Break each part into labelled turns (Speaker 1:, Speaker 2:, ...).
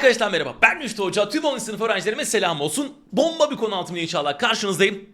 Speaker 1: Arkadaşlar merhaba ben Müftü Hoca. Tüm 10. sınıf öğrencilerime selam olsun. Bomba bir konu altında inşallah karşınızdayım.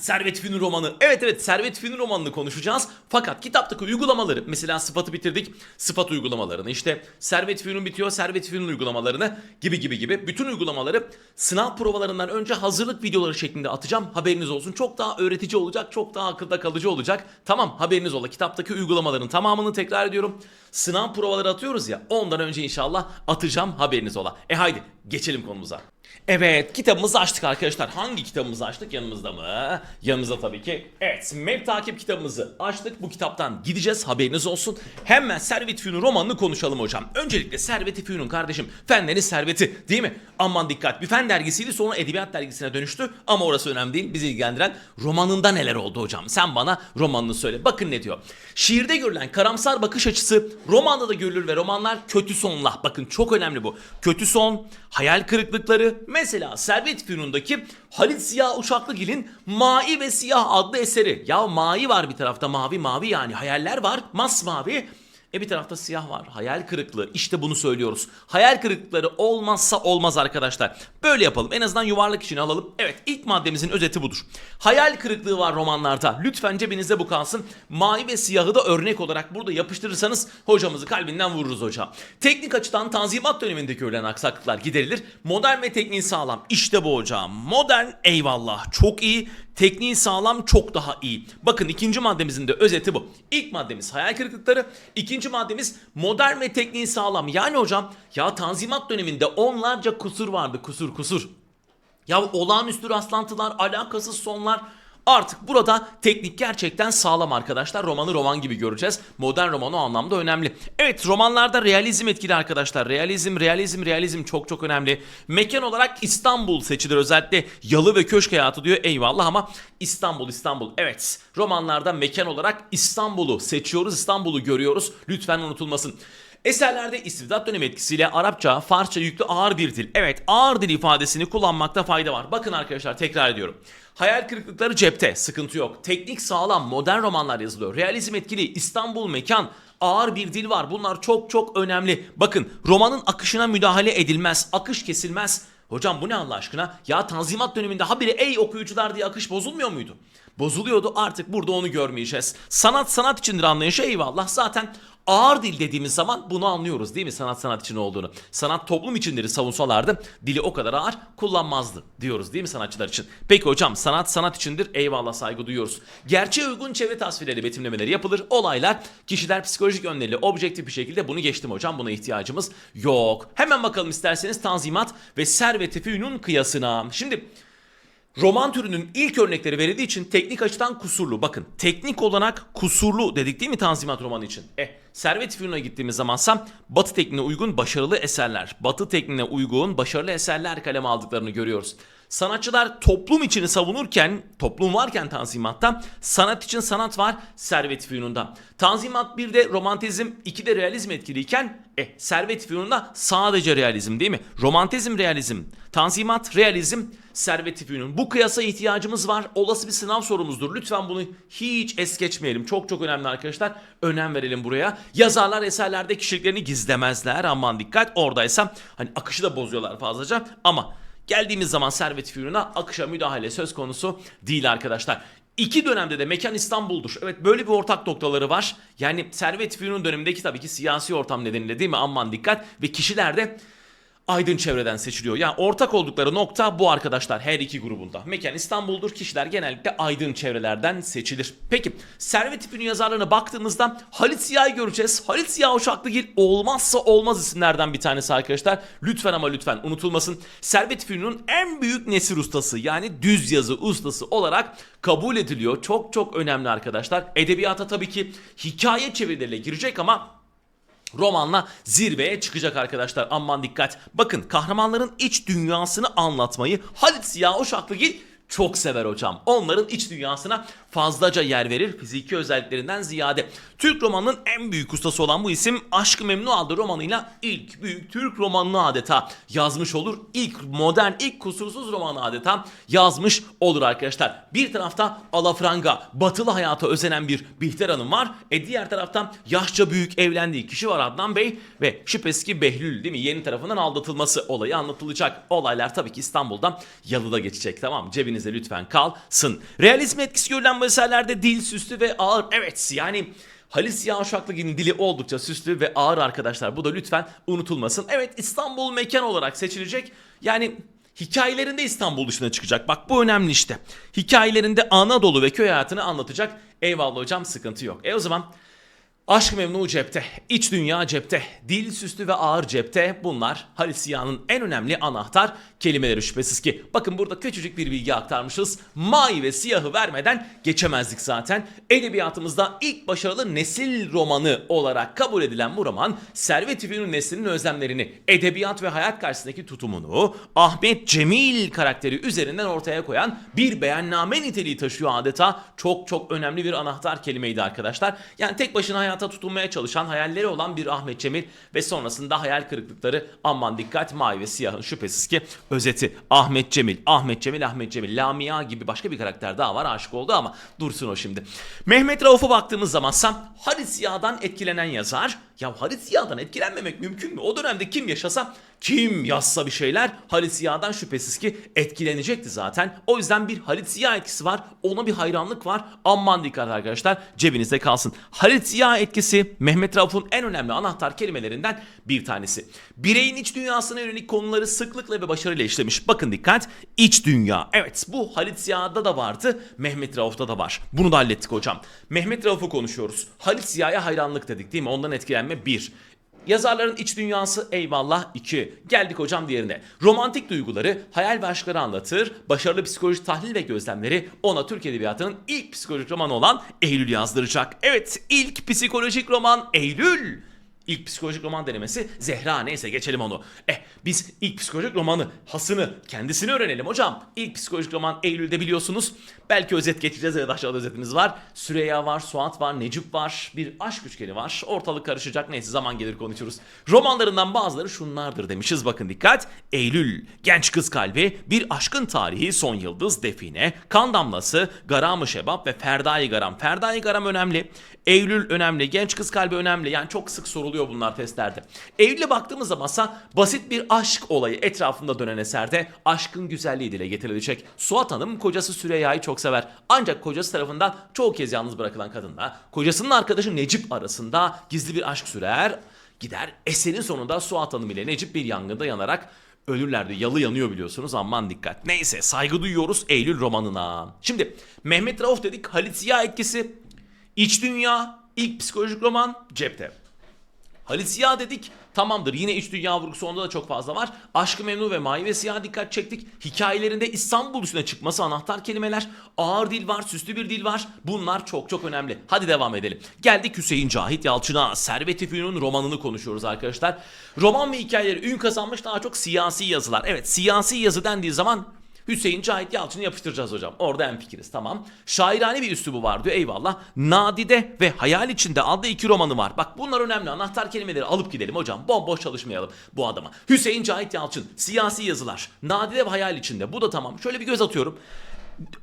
Speaker 1: Servet Fünun romanı. Evet evet Servet Fünun romanını konuşacağız. Fakat kitaptaki uygulamaları mesela sıfatı bitirdik. Sıfat uygulamalarını işte Servet Fünun bitiyor Servet Fünun uygulamalarını gibi gibi gibi. Bütün uygulamaları sınav provalarından önce hazırlık videoları şeklinde atacağım. Haberiniz olsun. Çok daha öğretici olacak. Çok daha akılda kalıcı olacak. Tamam haberiniz ola. Kitaptaki uygulamaların tamamını tekrar ediyorum. Sınav provaları atıyoruz ya. Ondan önce inşallah atacağım haberiniz ola. E haydi geçelim konumuza. Evet kitabımızı açtık arkadaşlar. Hangi kitabımızı açtık yanımızda mı? Yanımızda tabii ki. Evet map takip kitabımızı açtık. Bu kitaptan gideceğiz haberiniz olsun. Hemen Servet Fünun romanını konuşalım hocam. Öncelikle Servet Fünun kardeşim. Fenlerin serveti değil mi? Aman dikkat. Bir fen dergisiydi sonra edebiyat dergisine dönüştü. Ama orası önemli değil. Bizi ilgilendiren romanında neler oldu hocam? Sen bana romanını söyle. Bakın ne diyor. Şiirde görülen karamsar bakış açısı romanda da görülür ve romanlar kötü sonla. Bakın çok önemli bu. Kötü son, hayal kırıklıkları. Mesela Servet Fünun'daki Halit Siyah Uşaklıgil'in Mai ve Siyah adlı eseri. Ya mavi var bir tarafta mavi mavi yani hayaller var masmavi. E bir tarafta siyah var. Hayal kırıklığı. İşte bunu söylüyoruz. Hayal kırıklıkları olmazsa olmaz arkadaşlar. Böyle yapalım. En azından yuvarlak içine alalım. Evet ilk maddemizin özeti budur. Hayal kırıklığı var romanlarda. Lütfen cebinizde bu kalsın. Mavi ve siyahı da örnek olarak burada yapıştırırsanız hocamızı kalbinden vururuz hocam. Teknik açıdan tanzimat döneminde görülen aksaklıklar giderilir. Modern ve tekniği sağlam. İşte bu hocam. Modern eyvallah. Çok iyi. Tekniği sağlam çok daha iyi. Bakın ikinci maddemizin de özeti bu. İlk maddemiz hayal kırıklıkları. ikinci maddemiz modern ve tekniği sağlam. Yani hocam ya tanzimat döneminde onlarca kusur vardı kusur kusur. Ya olağanüstü rastlantılar, alakasız sonlar. Artık burada teknik gerçekten sağlam arkadaşlar. Romanı roman gibi göreceğiz. Modern roman o anlamda önemli. Evet romanlarda realizm etkili arkadaşlar. Realizm, realizm, realizm çok çok önemli. Mekan olarak İstanbul seçilir. Özellikle yalı ve köşk hayatı diyor. Eyvallah ama İstanbul, İstanbul. Evet romanlarda mekan olarak İstanbul'u seçiyoruz. İstanbul'u görüyoruz. Lütfen unutulmasın. Eserlerde istibdat dönemi etkisiyle Arapça, Farsça yüklü ağır bir dil. Evet ağır dil ifadesini kullanmakta fayda var. Bakın arkadaşlar tekrar ediyorum. Hayal kırıklıkları cepte, sıkıntı yok. Teknik sağlam, modern romanlar yazılıyor. Realizm etkili, İstanbul mekan, ağır bir dil var. Bunlar çok çok önemli. Bakın romanın akışına müdahale edilmez, akış kesilmez. Hocam bu ne Allah aşkına? Ya Tanzimat döneminde habire ey okuyucular diye akış bozulmuyor muydu? Bozuluyordu artık burada onu görmeyeceğiz. Sanat sanat içindir anlayışı eyvallah. Zaten ağır dil dediğimiz zaman bunu anlıyoruz değil mi sanat sanat için olduğunu. Sanat toplum içindir savunsalardı dili o kadar ağır kullanmazdı diyoruz değil mi sanatçılar için. Peki hocam sanat sanat içindir eyvallah saygı duyuyoruz. Gerçeğe uygun çevre tasvirleri betimlemeleri yapılır. Olaylar kişiler psikolojik yönleriyle objektif bir şekilde bunu geçtim hocam buna ihtiyacımız yok. Hemen bakalım isterseniz Tanzimat ve Servet-i Fünun kıyasına. Şimdi Roman türünün ilk örnekleri verildiği için teknik açıdan kusurlu. Bakın teknik olarak kusurlu dedik değil mi Tanzimat romanı için? Eh Servet Fünun'a gittiğimiz zamansam Batı tekniğine uygun başarılı eserler, Batı tekniğine uygun başarılı eserler kaleme aldıklarını görüyoruz. Sanatçılar toplum içini savunurken, toplum varken Tanzimat'ta, sanat için sanat var Servet Fünun'da. Tanzimat 1'de romantizm, 2'de realizm etkiliyken, eh Servet Fünun'da sadece realizm değil mi? Romantizm, realizm, Tanzimat, realizm, Servet Fünun. Bu kıyasa ihtiyacımız var. Olası bir sınav sorumuzdur. Lütfen bunu hiç es geçmeyelim. Çok çok önemli arkadaşlar. Önem verelim buraya. Yazarlar eserlerde kişiliklerini gizlemezler. Aman dikkat. Oradaysa hani akışı da bozuyorlar fazlaca. Ama geldiğimiz zaman Servet Fünun'a akışa müdahale söz konusu değil arkadaşlar. İki dönemde de mekan İstanbul'dur. Evet böyle bir ortak noktaları var. Yani Servet Fünun dönemindeki tabii ki siyasi ortam nedeniyle değil mi? Aman dikkat. Ve kişiler de aydın çevreden seçiliyor. Yani ortak oldukları nokta bu arkadaşlar her iki grubunda. Mekan İstanbul'dur. Kişiler genellikle aydın çevrelerden seçilir. Peki Servet tipinin yazarlarına baktığımızda Halit Ziya'yı göreceğiz. Halit Ziya Uşaklıgil olmazsa olmaz isimlerden bir tanesi arkadaşlar. Lütfen ama lütfen unutulmasın. Servet Fünun'un en büyük nesir ustası yani düz yazı ustası olarak kabul ediliyor. Çok çok önemli arkadaşlar. Edebiyata tabii ki hikaye çevirileriyle girecek ama romanla zirveye çıkacak arkadaşlar. Aman dikkat. Bakın kahramanların iç dünyasını anlatmayı Halit Ziya Uşaklıgil çok sever hocam. Onların iç dünyasına fazlaca yer verir fiziki özelliklerinden ziyade. Türk romanının en büyük ustası olan bu isim Aşk-ı Memnu adlı romanıyla ilk büyük Türk romanını adeta yazmış olur. İlk modern, ilk kusursuz romanı adeta yazmış olur arkadaşlar. Bir tarafta alafranga, batılı hayata özenen bir Bihter Hanım var. E diğer taraftan yaşça büyük evlendiği kişi var Adnan Bey ve şüphesiz ki Behlül değil mi? Yeni tarafından aldatılması olayı anlatılacak. Olaylar tabii ki İstanbul'dan yalıda geçecek tamam? Cebinizde lütfen kalsın. Realizm etkisi görülen eserlerde dil süslü ve ağır. Evet yani Halis Ziya Uşaklıgil'in dili oldukça süslü ve ağır arkadaşlar. Bu da lütfen unutulmasın. Evet İstanbul mekan olarak seçilecek. Yani hikayelerinde İstanbul dışına çıkacak. Bak bu önemli işte. Hikayelerinde Anadolu ve köy hayatını anlatacak. Eyvallah hocam sıkıntı yok. E o zaman Aşk memnu cepte, iç dünya cepte, dil süslü ve ağır cepte bunlar Halis Ziya'nın en önemli anahtar kelimeleri şüphesiz ki. Bakın burada küçücük bir bilgi aktarmışız. Mavi ve siyahı vermeden geçemezdik zaten. Edebiyatımızda ilk başarılı nesil romanı olarak kabul edilen bu roman Servet-i Fünun neslinin özlemlerini, edebiyat ve hayat karşısındaki tutumunu Ahmet Cemil karakteri üzerinden ortaya koyan bir beyanname niteliği taşıyor adeta. Çok çok önemli bir anahtar kelimeydi arkadaşlar. Yani tek başına hayata tutunmaya çalışan, hayalleri olan bir Ahmet Cemil ve sonrasında hayal kırıklıkları aman dikkat mavi ve siyahın şüphesiz ki özeti. Ahmet Cemil, Ahmet Cemil, Ahmet Cemil, Lamia gibi başka bir karakter daha var aşık oldu ama dursun o şimdi. Mehmet Rauf'a baktığımız zaman Sam Halis Ziya'dan etkilenen yazar. Ya Halis Ziya'dan etkilenmemek mümkün mü? O dönemde kim yaşasa kim yazsa bir şeyler Halit Ziya'dan şüphesiz ki etkilenecekti zaten. O yüzden bir Halit Ziya etkisi var. Ona bir hayranlık var. Aman dikkat arkadaşlar cebinizde kalsın. Halit Ziya etkisi Mehmet Rauf'un en önemli anahtar kelimelerinden bir tanesi. Bireyin iç dünyasına yönelik konuları sıklıkla ve başarıyla işlemiş. Bakın dikkat iç dünya. Evet bu Halit Ziya'da da vardı. Mehmet Rauf'ta da var. Bunu da hallettik hocam. Mehmet Rauf'u konuşuyoruz. Halit Ziya'ya hayranlık dedik değil mi? Ondan etkilenme bir. Yazarların iç dünyası eyvallah 2. Geldik hocam diğerine. Romantik duyguları, hayal ve aşkları anlatır. Başarılı psikolojik tahlil ve gözlemleri ona Türk Edebiyatı'nın ilk psikolojik romanı olan Eylül yazdıracak. Evet ilk psikolojik roman Eylül. İlk psikolojik roman denemesi Zehra neyse geçelim onu. Eh biz ilk psikolojik romanı hasını kendisini öğrenelim hocam. İlk psikolojik roman Eylül'de biliyorsunuz. Belki özet geçeceğiz evet aşağıda özetimiz var. Süreyya var, Suat var, Necip var. Bir aşk üçgeni var. Ortalık karışacak neyse zaman gelir konuşuruz. Romanlarından bazıları şunlardır demişiz bakın dikkat. Eylül, genç kız kalbi, bir aşkın tarihi, son yıldız, define, kan damlası, garam-ı şebap ve ferdai garam. Ferdai garam önemli. Eylül önemli, genç kız kalbi önemli. Yani çok sık soruluyor bunlar testlerde. Eylül'e baktığımız zamansa basit bir aşk olayı etrafında dönen eserde aşkın güzelliği dile getirilecek. Suat Hanım kocası Süreyya'yı çok sever. Ancak kocası tarafından çoğu kez yalnız bırakılan kadınla kocasının arkadaşı Necip arasında gizli bir aşk sürer. Gider eserin sonunda Suat Hanım ile Necip bir yangında yanarak ölürlerdi. Yalı yanıyor biliyorsunuz aman dikkat. Neyse saygı duyuyoruz Eylül romanına. Şimdi Mehmet Rauf dedik Halit Ziya etkisi. İç Dünya ilk psikolojik roman cepte. Halit Ziya dedik. Tamamdır yine iç dünya vurgusu onda da çok fazla var. Aşkı Memnu ve Mavi ve Siyah dikkat çektik. Hikayelerinde İstanbul üstüne çıkması anahtar kelimeler. Ağır dil var, süslü bir dil var. Bunlar çok çok önemli. Hadi devam edelim. Geldik Hüseyin Cahit Yalçın'a. Servet-i romanını konuşuyoruz arkadaşlar. Roman ve hikayeleri ün kazanmış daha çok siyasi yazılar. Evet siyasi yazı dendiği zaman Hüseyin Cahit Yalçın'ı yapıştıracağız hocam. Orada en fikiriz tamam. Şairane bir üslubu var diyor eyvallah. Nadide ve Hayal içinde adlı iki romanı var. Bak bunlar önemli anahtar kelimeleri alıp gidelim hocam. Bomboş çalışmayalım bu adama. Hüseyin Cahit Yalçın siyasi yazılar. Nadide ve Hayal içinde bu da tamam. Şöyle bir göz atıyorum.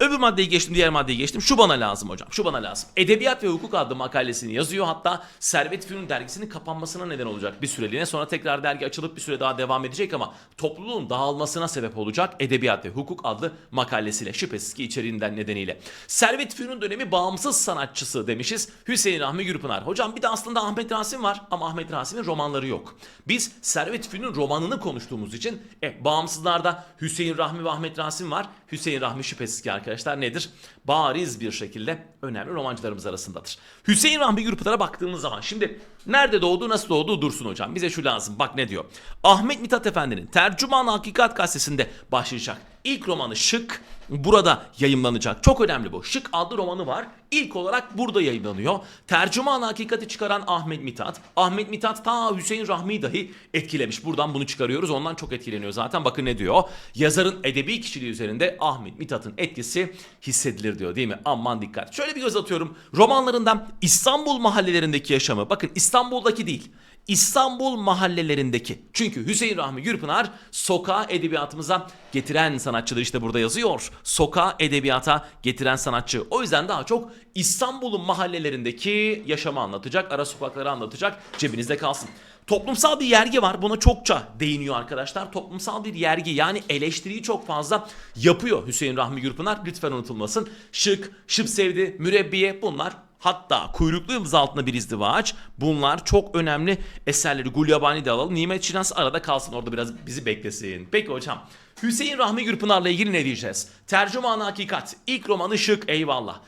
Speaker 1: Öbür maddeyi geçtim, diğer maddeyi geçtim. Şu bana lazım hocam, şu bana lazım. Edebiyat ve Hukuk adlı makalesini yazıyor. Hatta Servet Fünun dergisinin kapanmasına neden olacak bir süreliğine. Sonra tekrar dergi açılıp bir süre daha devam edecek ama topluluğun dağılmasına sebep olacak Edebiyat ve Hukuk adlı makalesiyle. Şüphesiz ki içeriğinden nedeniyle. Servet Fünun dönemi bağımsız sanatçısı demişiz. Hüseyin Rahmi Gürpınar. Hocam bir de aslında Ahmet Rasim var ama Ahmet Rasim'in romanları yok. Biz Servet Fünun romanını konuştuğumuz için e, bağımsızlarda Hüseyin Rahmi ve Ahmet Rasim var. Hüseyin Rahmi şüphesiz ki arkadaşlar nedir? Bariz bir şekilde önemli romancılarımız arasındadır. Hüseyin Rahmi Gürpınar'a baktığımız zaman şimdi Nerede doğdu nasıl doğdu dursun hocam. Bize şu lazım bak ne diyor. Ahmet Mithat Efendi'nin Tercüman Hakikat gazetesinde başlayacak. İlk romanı Şık burada yayımlanacak. Çok önemli bu. Şık adlı romanı var. İlk olarak burada yayımlanıyor. Tercüman Hakikati çıkaran Ahmet Mithat. Ahmet Mithat ta Hüseyin Rahmi dahi etkilemiş. Buradan bunu çıkarıyoruz. Ondan çok etkileniyor zaten. Bakın ne diyor. Yazarın edebi kişiliği üzerinde Ahmet Mithat'ın etkisi hissedilir diyor değil mi? Aman dikkat. Şöyle bir göz atıyorum. Romanlarından İstanbul mahallelerindeki yaşamı. Bakın İstanbul'daki değil. İstanbul mahallelerindeki. Çünkü Hüseyin Rahmi Gürpınar sokağa edebiyatımıza getiren sanatçıdır işte burada yazıyor. Sokağa edebiyata getiren sanatçı. O yüzden daha çok İstanbul'un mahallelerindeki yaşamı anlatacak, ara sokakları anlatacak. Cebinizde kalsın. Toplumsal bir yergi var. Buna çokça değiniyor arkadaşlar. Toplumsal bir yergi yani eleştiriyi çok fazla yapıyor Hüseyin Rahmi Gürpınar. Lütfen unutulmasın. Şık, şıp sevdi, mürebbiye bunlar Hatta kuyruklu yıldız altında bir izdivaç. Bunlar çok önemli eserleri. Gulyabani de alalım. Nimet Şinas arada kalsın orada biraz bizi beklesin. Peki hocam. Hüseyin Rahmi Gürpınar'la ilgili ne diyeceğiz? Tercüman Hakikat. İlk romanı şık eyvallah.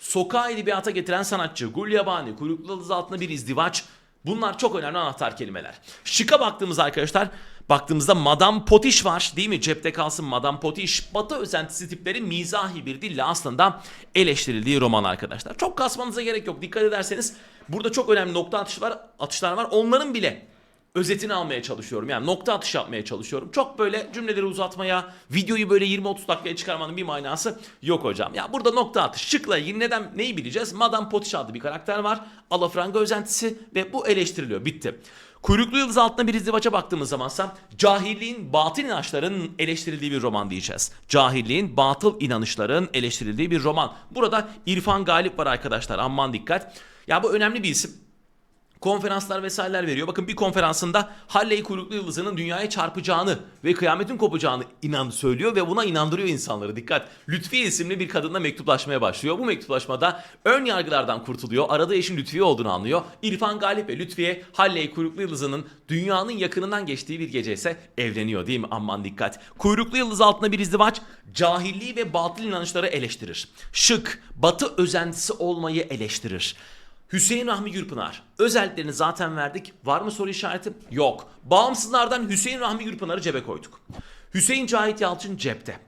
Speaker 1: Sokağa edebiyata getiren sanatçı. Gulyabani. Kuyruklu yıldız altında bir izdivaç. Bunlar çok önemli anahtar kelimeler. Şık'a baktığımızda arkadaşlar baktığımızda Madame Potiş var değil mi? Cepte kalsın Madame Potiş. Batı özentisi tipleri mizahi bir dille aslında eleştirildiği roman arkadaşlar. Çok kasmanıza gerek yok. Dikkat ederseniz burada çok önemli nokta atışlar, atışlar var. Onların bile özetini almaya çalışıyorum. Yani nokta atış yapmaya çalışıyorum. Çok böyle cümleleri uzatmaya, videoyu böyle 20-30 dakikaya çıkarmanın bir manası yok hocam. Ya burada nokta atış. Şıkla ilgili neden neyi bileceğiz? Madame Potiş adlı bir karakter var. Alafranga özentisi ve bu eleştiriliyor. Bitti. Kuyruklu Yıldız altında bir izdivaça baktığımız zamansa cahilliğin, batıl inançların eleştirildiği bir roman diyeceğiz. Cahilliğin, batıl inanışların eleştirildiği bir roman. Burada İrfan Galip var arkadaşlar aman dikkat. Ya bu önemli bir isim konferanslar vesaireler veriyor. Bakın bir konferansında Halley kuyruklu yıldızının dünyaya çarpacağını ve kıyametin kopacağını inan söylüyor ve buna inandırıyor insanları. Dikkat. Lütfiye isimli bir kadınla mektuplaşmaya başlıyor. Bu mektuplaşmada ön yargılardan kurtuluyor. Aradığı eşin Lütfiye olduğunu anlıyor. İrfan Galip ve Lütfiye Halley kuyruklu yıldızının dünyanın yakınından geçtiği bir gece ise evleniyor değil mi? Aman dikkat. Kuyruklu yıldız altında bir izdivaç cahilliği ve batıl inançları eleştirir. Şık, batı özentisi olmayı eleştirir. Hüseyin Rahmi Gürpınar. Özelliklerini zaten verdik. Var mı soru işareti? Yok. Bağımsızlardan Hüseyin Rahmi Gürpınar'ı cebe koyduk. Hüseyin Cahit Yalçın cepte.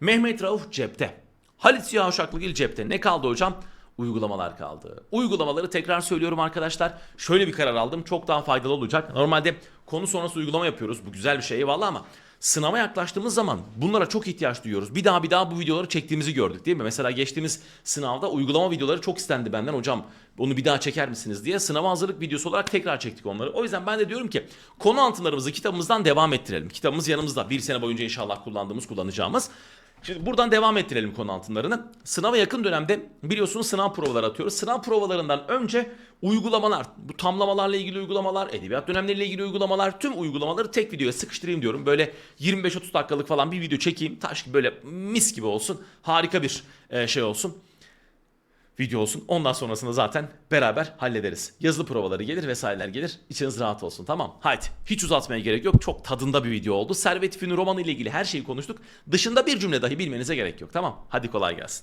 Speaker 1: Mehmet Rauf cepte. Halit Ziya Uşaklıgil cepte. Ne kaldı hocam? Uygulamalar kaldı. Uygulamaları tekrar söylüyorum arkadaşlar. Şöyle bir karar aldım. Çok daha faydalı olacak. Normalde konu sonrası uygulama yapıyoruz. Bu güzel bir şey eyvallah ama sınava yaklaştığımız zaman bunlara çok ihtiyaç duyuyoruz. Bir daha bir daha bu videoları çektiğimizi gördük değil mi? Mesela geçtiğimiz sınavda uygulama videoları çok istendi benden. Hocam onu bir daha çeker misiniz diye sınava hazırlık videosu olarak tekrar çektik onları. O yüzden ben de diyorum ki konu anlatımlarımızı kitabımızdan devam ettirelim. Kitabımız yanımızda. Bir sene boyunca inşallah kullandığımız, kullanacağımız. Şimdi buradan devam ettirelim konu altınlarını. Sınava yakın dönemde biliyorsunuz sınav provaları atıyoruz. Sınav provalarından önce uygulamalar, bu tamlamalarla ilgili uygulamalar, edebiyat dönemleriyle ilgili uygulamalar, tüm uygulamaları tek videoya sıkıştırayım diyorum. Böyle 25-30 dakikalık falan bir video çekeyim. Taş gibi böyle mis gibi olsun. Harika bir e, şey olsun video olsun. Ondan sonrasında zaten beraber hallederiz. Yazılı provaları gelir vesaireler gelir. İçiniz rahat olsun tamam. Haydi hiç uzatmaya gerek yok. Çok tadında bir video oldu. Servet Fünun romanı ile ilgili her şeyi konuştuk. Dışında bir cümle dahi bilmenize gerek yok tamam. Hadi kolay gelsin.